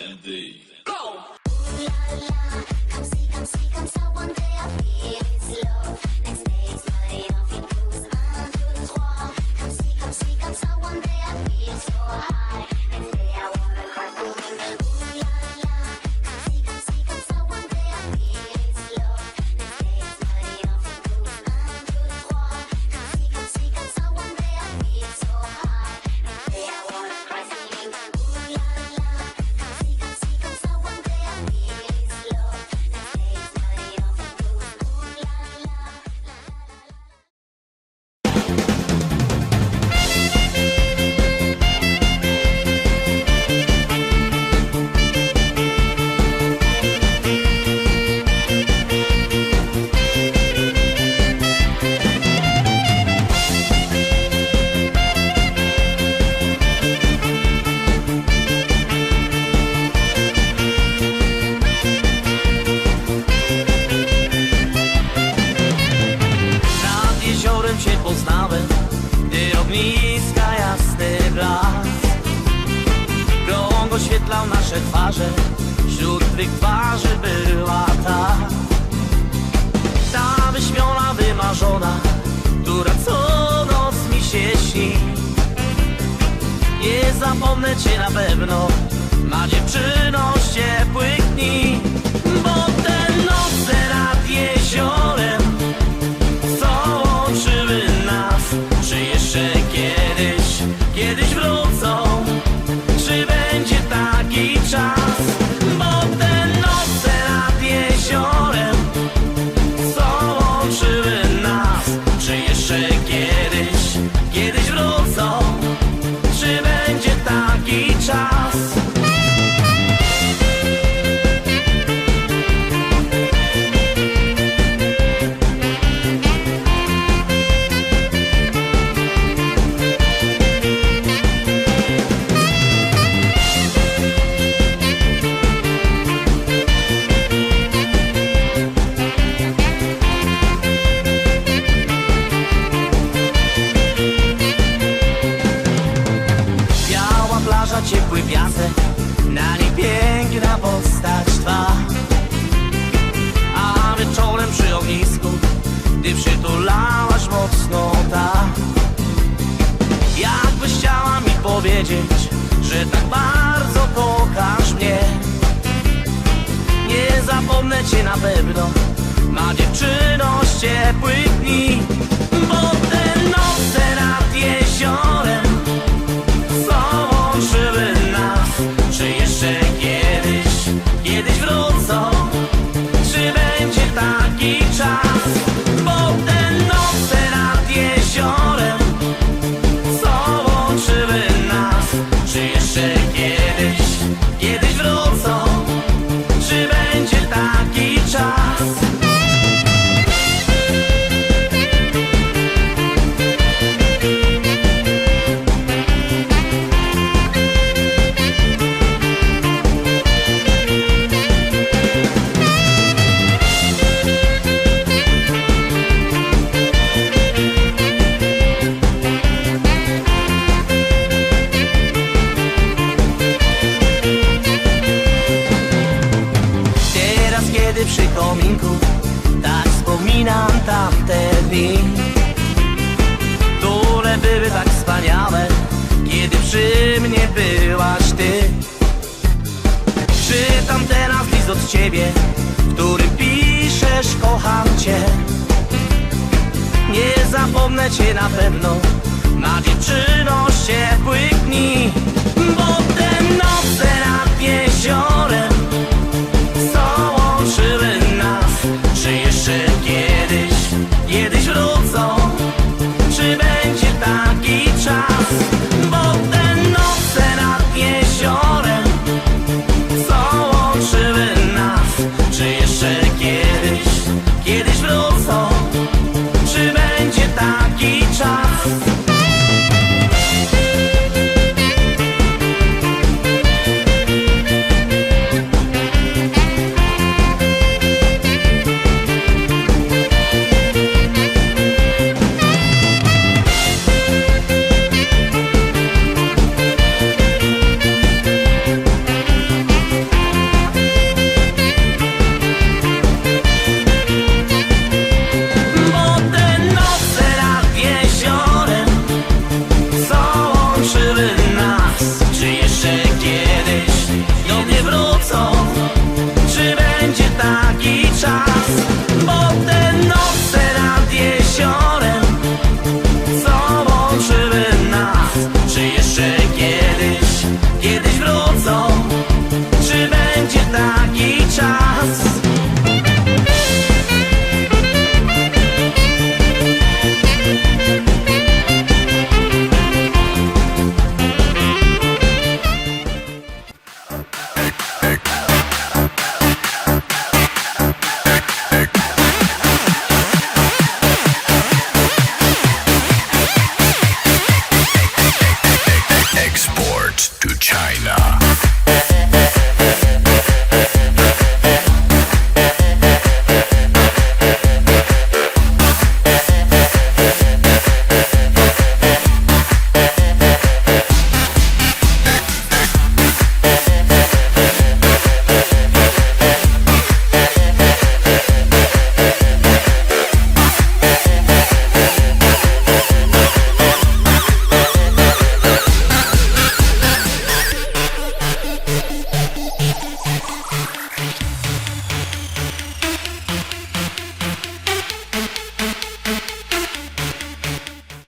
MD. Go! wasze twarze, wśród tych twarzy była ta. Ta wyśmiona, wymarzona, która co noc mi się śni. Nie zapomnę cię na pewno, ma dziewczyno ciepłych dni. na niej piękna postać twa A wieczorem przy ognisku, gdy przytulałaś mocno ta. Jakbyś chciała mi powiedzieć, że tak bardzo kochasz mnie. Nie zapomnę cię na pewno, ma dziewczyno z ciepłych dni. wtedy przy kominku. Tak wspominam tamte dni. Które były tak wspaniałe Kiedy przy mnie byłaś ty. Czytam teraz list od ciebie który piszesz kocham cię. Nie zapomnę cię na pewno holds. nas Czy jeszcze